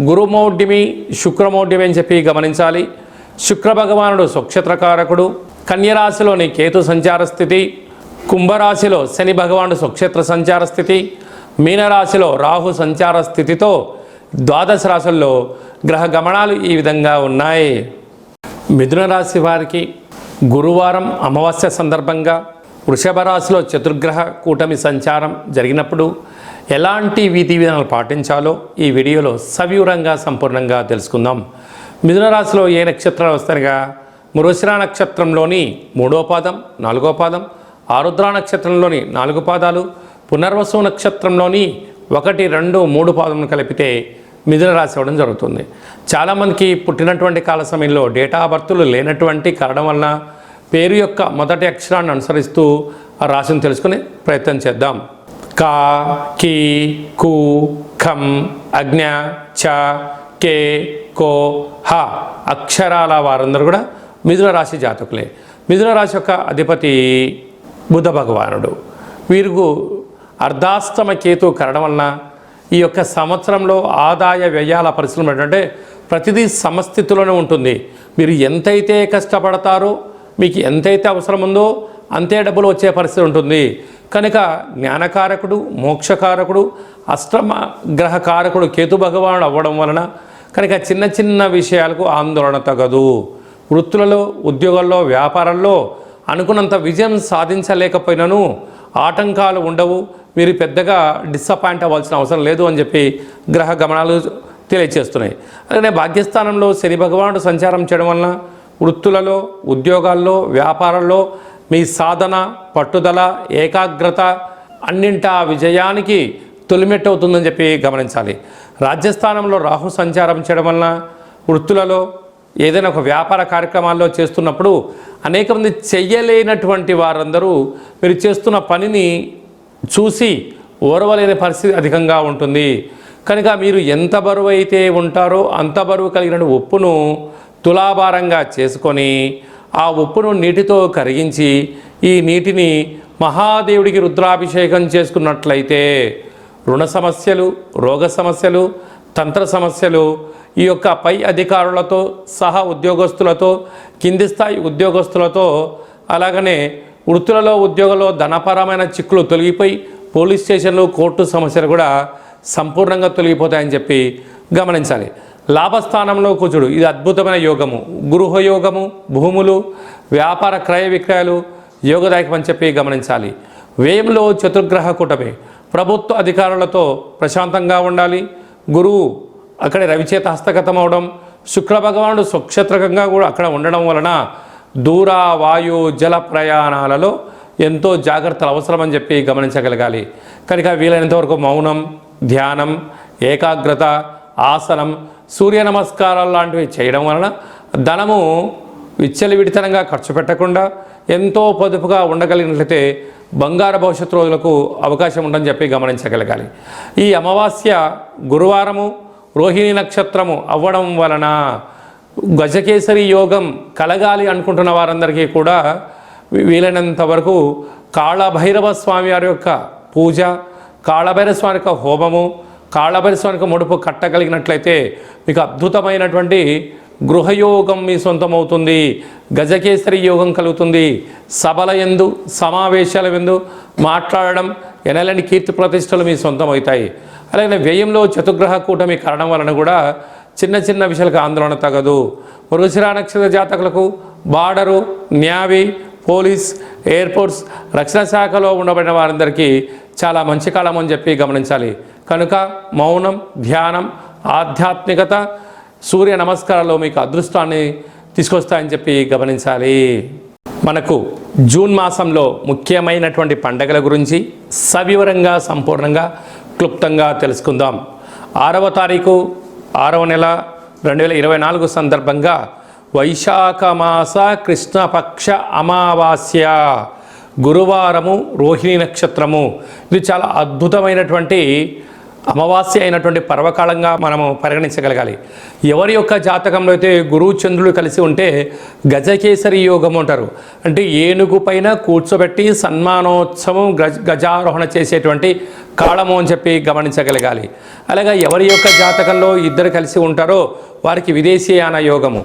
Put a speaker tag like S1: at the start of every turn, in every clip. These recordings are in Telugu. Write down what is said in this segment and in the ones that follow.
S1: గురుమౌఢ్యమి శుక్రమౌఢ్యమి అని చెప్పి గమనించాలి. శుక్ర భగవానుడు స్వక్షేత్రకారకుడు. కన్యరాశిలోని కేతు సంచార స్థితి. కుంభరాశిలో శని భగవానుడు స్వక్షేత్ర సంచార స్థితి. మీనరాశిలో రాహు సంచార స్థితితో ద్వాదశ రాశుల్లో గ్రహ గమనాలు ఈ విధంగా ఉన్నాయి. మిథున రాశి వారికి గురువారం అమావాస్య సందర్భంగా వృషభ రాశిలో చతుర్గ్రహ కూటమి సంచారం జరిగినప్పుడు ఎలాంటి విధి విధానాలు పాటించాలో ఈ వీడియోలో సవివరంగా సంపూర్ణంగా తెలుసుకుందాం. మిథున రాశిలో ఏ నక్షత్రాలు వస్తారుగా మృగశిర నక్షత్రంలోని మూడో పాదం నాలుగో పాదం ఆరుద్ర నక్షత్రంలోని నాలుగు పాదాలు పునర్వసు నక్షత్రంలోని ఒకటి రెండు మూడు పాదములు కలిపితే మిథున రాశి అవ్వడం జరుగుతుంది. చాలామందికి పుట్టినటువంటి కాల సమయంలో డేటా బర్తులు లేనటువంటి కారణం వలన పేరు యొక్క మొదటి అక్షరాన్ని అనుసరిస్తూ ఆ రాశిని తెలుసుకునే ప్రయత్నం చేద్దాం. కా కి కు ఖం అజ్ఞ చ కే కో హ అక్షరాల వారందరూ కూడా మిథున రాశి జాతకులే. మిథున రాశి యొక్క అధిపతి బుధ భగవానుడు. వీరికి అర్ధాస్తమ కేతు కరడం వలన ఈ యొక్క సంవత్సరంలో ఆదాయ వ్యయాల పరిశ్రమ ఏంటంటే ప్రతిదీ సమస్థితిలోనే ఉంటుంది. మీరు ఎంతైతే కష్టపడతారో మీకు ఎంతైతే అవసరం ఉందో అంతే డబ్బులు వచ్చే పరిస్థితి ఉంటుంది. కనుక జ్ఞానకారకుడు మోక్షకారకుడు అష్టమ గ్రహకారకుడు కేతు భగవానుడు అవ్వడం వలన కనుక చిన్న చిన్న విషయాలకు ఆందోళన తగదు. వృత్తులలో ఉద్యోగాల్లో వ్యాపారంలో అనుకున్నంత విజయం సాధించలేకపోయినను ఆటంకాలు ఉండవు. మీరు పెద్దగా డిసప్పాయింట్ అవ్వాల్సిన అవసరం లేదు అని చెప్పి గ్రహ గమనాలు తెలియచేస్తున్నాయి. అలాగే భాగ్యస్థానంలో శని భగవానుడు సంచారం చేయడం వలన వృత్తులలో ఉద్యోగాల్లో వ్యాపారంలో మీ సాధన పట్టుదల ఏకాగ్రత అన్నింటా విజయానికి తొలిమెట్టవుతుందని చెప్పి గమనించాలి. రాజ్యస్థానంలో రాహు సంచారం చేయడం వలన వృత్తులలో ఏదైనా ఒక వ్యాపార కార్యక్రమాల్లో చేస్తున్నప్పుడు అనేక మంది చెయ్యలేనటువంటి వారందరూ మీరు చేస్తున్న పనిని చూసి ఓర్వలేని పరిస్థితి అధికంగా ఉంటుంది. కనుక మీరు ఎంత బరువు అయితే ఉంటారో అంత బరువు కలిగిన ఉప్పును తులాభారంగా చేసుకొని ఆ ఉప్పును నీటితో కరిగించి ఈ నీటిని మహాదేవుడికి రుద్రాభిషేకం చేసుకున్నట్లయితే రుణ సమస్యలు రోగ సమస్యలు తంత్ర సమస్యలు ఈ యొక్క పై అధికారులతో సహా ఉద్యోగస్తులతో కింది స్థాయి ఉద్యోగస్తులతో అలాగనే వృత్తులలో ఉద్యోగంలో ధనపరమైన చిక్కులు తొలగిపోయి పోలీస్ స్టేషన్లు కోర్టు సమస్యలు కూడా సంపూర్ణంగా తొలగిపోతాయని చెప్పి గమనించాలి. లాభస్థానంలో కుజుడు ఇది అద్భుతమైన యోగము. గృహయోగము భూములు వ్యాపార క్రయ విక్రయాలు యోగదాయకం అని చెప్పి గమనించాలి. వ్యయంలో చతుర్గ్రహ కూటమి. ప్రభుత్వ అధికారులతో ప్రశాంతంగా ఉండాలి. గురువు అక్కడ రవిచేత హస్తగతం అవడం శుక్ర భగవానుడు స్వక్షేత్రకంగా కూడా అక్కడ ఉండడం వలన దూర వాయు జల ప్రయాణాలలో ఎంతో జాగ్రత్తలు అవసరమని చెప్పి గమనించగలగాలి. కనుక వీలైనంతవరకు మౌనం ధ్యానం ఏకాగ్రత ఆసనం సూర్య నమస్కారాలు లాంటివి చేయడం వలన ధనము విచ్చలవిడితనంగా ఖర్చు పెట్టకుండా ఎంతో పొదుపుగా ఉండగలిగినట్లయితే బంగారు భవిష్యత్తు రోజులకు అవకాశం ఉందని చెప్పి గమనించగలగాలి. ఈ అమావాస్య గురువారము రోహిణి నక్షత్రము అవ్వడం వలన గజకేసరి యోగం కలగాలి అనుకుంటున్న వారందరికీ కూడా వీలైనంత వరకు కాళభైరవ స్వామి వారి యొక్క పూజ కాళభైరవ స్వామి యొక్క హోమము కాళ్ళ పరిశ్రమకు ముడుపు కట్టగలిగినట్లయితే మీకు అద్భుతమైనటువంటి గృహయోగం మీ సొంతమవుతుంది. గజకేసరి యోగం కలుగుతుంది. సభల ఎందు సమావేశాల ఎందు మాట్లాడడం ఎనలేని కీర్తి ప్రతిష్టలు మీ సొంతమవుతాయి. అలాగే వ్యయంలో చతుగ్రహ కూటమి కారణం వలన కూడా చిన్న చిన్న విషయాలకు ఆందోళన తగదు. మృగశిరా నక్షత్ర జాతకులకు బార్డరు న్యావీ పోలీస్ ఎయిర్పోర్ట్స్ రక్షణ శాఖలో ఉండబడిన వారందరికీ చాలా మంచి కాలం అని చెప్పి గమనించాలి. కనుక మౌనం ధ్యానం ఆధ్యాత్మికత సూర్య నమస్కారాలు మీకు అదృష్టాన్ని తీసుకొస్తాయని చెప్పి గమనించాలి. మనకు జూన్ మాసంలో ముఖ్యమైనటువంటి పండగల గురించి సవివరంగా సంపూర్ణంగా క్లుప్తంగా తెలుసుకుందాం. ఆరవ తారీఖు ఆరవ నెల రెండు వేల ఇరవై నాలుగు సందర్భంగా వైశాఖ మాస కృష్ణపక్ష అమావాస్య గురువారము రోహిణి నక్షత్రము. ఇది చాలా అద్భుతమైనటువంటి అమావాస్య అయినటువంటి పర్వకాలంగా మనము పరిగణించగలగాలి. ఎవరి యొక్క జాతకంలో అయితే గురువు చంద్రుడు కలిసి ఉంటే గజకేసరి యోగం అంటారు. అంటే ఏనుగు పైన కూర్చోబెట్టి సన్మానోత్సవం గజ గజారోహణ చేసేటువంటి కాలము అని చెప్పి గమనించగలగాలి. అలాగే ఎవరి యొక్క జాతకంలో ఇద్దరు కలిసి ఉంటారో వారికి విదేశీయాన యోగము.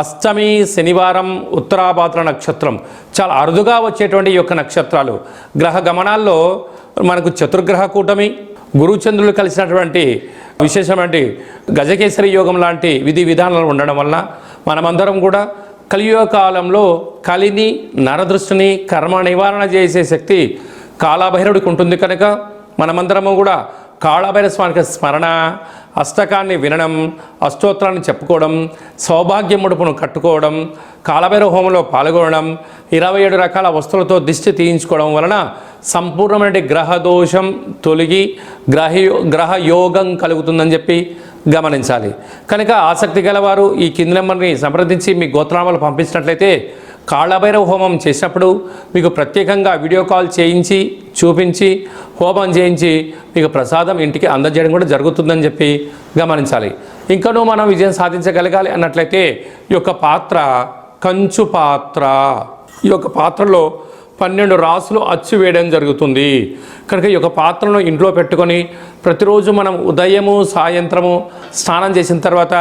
S1: అష్టమి శనివారం ఉత్తరాభాద్ర నక్షత్రం. చాలా అరుదుగా వచ్చేటువంటి ఈ యొక్క నక్షత్రాలు. గ్రహ గమనాల్లో మనకు చతుర్గ్రహ కూటమి గురుచంద్రులు కలిసినటువంటి విశేషమైన గజకేసరి యోగం లాంటి విధి విధానాలు ఉండడం వలన మనమందరం కూడా కలియుగ కాలంలో కలిని నరదృష్టిని కర్మ నివారణ చేసే శక్తి కాళభైరవుడికి ఉంటుంది కనుక మనమందరము కూడా కాళభైర స్వామికి స్మరణ అష్టకాన్ని వినడం అష్టోత్తరాన్ని చెప్పుకోవడం సౌభాగ్య ముడుపును కట్టుకోవడం కాలభైర హోమంలో పాల్గొనడం ఇరవై ఏడు రకాల వస్తువులతో దిష్టి తీయించుకోవడం వలన సంపూర్ణమైన గ్రహ దోషం తొలగి గ్రహయో గ్రహయోగం కలుగుతుందని చెప్పి గమనించాలి. కనుక ఆసక్తి గలవారు ఈ కింది నెంబర్ని సంప్రదించి మీ గోత్రనామాలు పంపించినట్లయితే కాళభైరవ హోమం చేసినప్పుడు మీకు ప్రత్యేకంగా వీడియో కాల్ చేయించి చూపించి హోమం చేయించి మీకు ప్రసాదం ఇంటికి అందజేయడం కూడా జరుగుతుందని చెప్పి గమనించాలి. ఇంకనూ మనం విజయం సాధించగలగాలి అన్నట్లయితే ఈ యొక్క పాత్ర కంచు పాత్ర. ఈ యొక్క పాత్రలో పన్నెండు రాసులు అచ్చు వేయడం జరుగుతుంది. కనుక ఈ యొక్క పాత్రను ఇంట్లో పెట్టుకొని ప్రతిరోజు మనం ఉదయము సాయంత్రము స్నానం చేసిన తర్వాత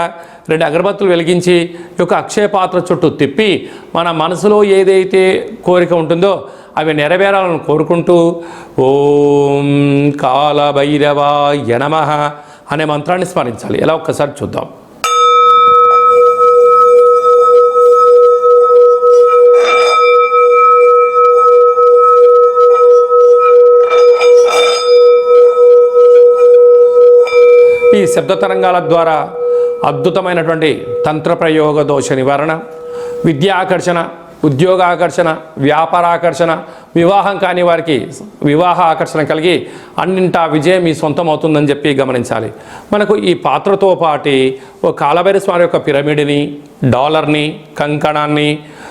S1: రెండు అగరబత్తులు వెలిగించి ఈ యొక్క అక్షయ పాత్ర చుట్టూ తిప్పి మన మనసులో ఏదైతే కోరిక ఉంటుందో అవి నెరవేరాలని కోరుకుంటూ ఓం కాలభైరవ యనమ అనే మంత్రాన్ని స్మరించాలి. ఎలా ఒక్కసారి చూద్దాం. శబ్ద తరంగాల ద్వారా అద్భుతమైనటువంటి తంత్ర ప్రయోగ దోష నివారణ విద్యా ఆకర్షణ ఉద్యోగ ఆకర్షణ వ్యాపార ఆకర్షణ వివాహం కాని వారికి వివాహ ఆకర్షణ కలిగి అన్నింటా విజయం మీ సొంతం అవుతుందని చెప్పి గమనించాలి. మనకు ఈ పాత్రతో పాటి ఓ కాలభైర స్వామి యొక్క పిరమిడ్ని డాలర్ని కంకణాన్ని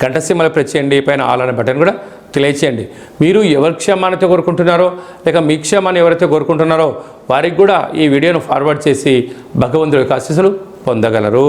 S1: అన్నట్టయితే ప్రెస్ చేయండి పైన ఆల్ అనే బటన్ కూడా తెలియచేయండి. మీరు ఎవరి క్షేమాన్ని కోరుకుంటున్నారో లేక మీ క్షేమాన్ని ఎవరైతే కోరుకుంటున్నారో వారికి కూడా ఈ వీడియోను ఫార్వర్డ్ చేసి భగవంతుడి యొక్క ఆశీస్సులు పొందగలరు.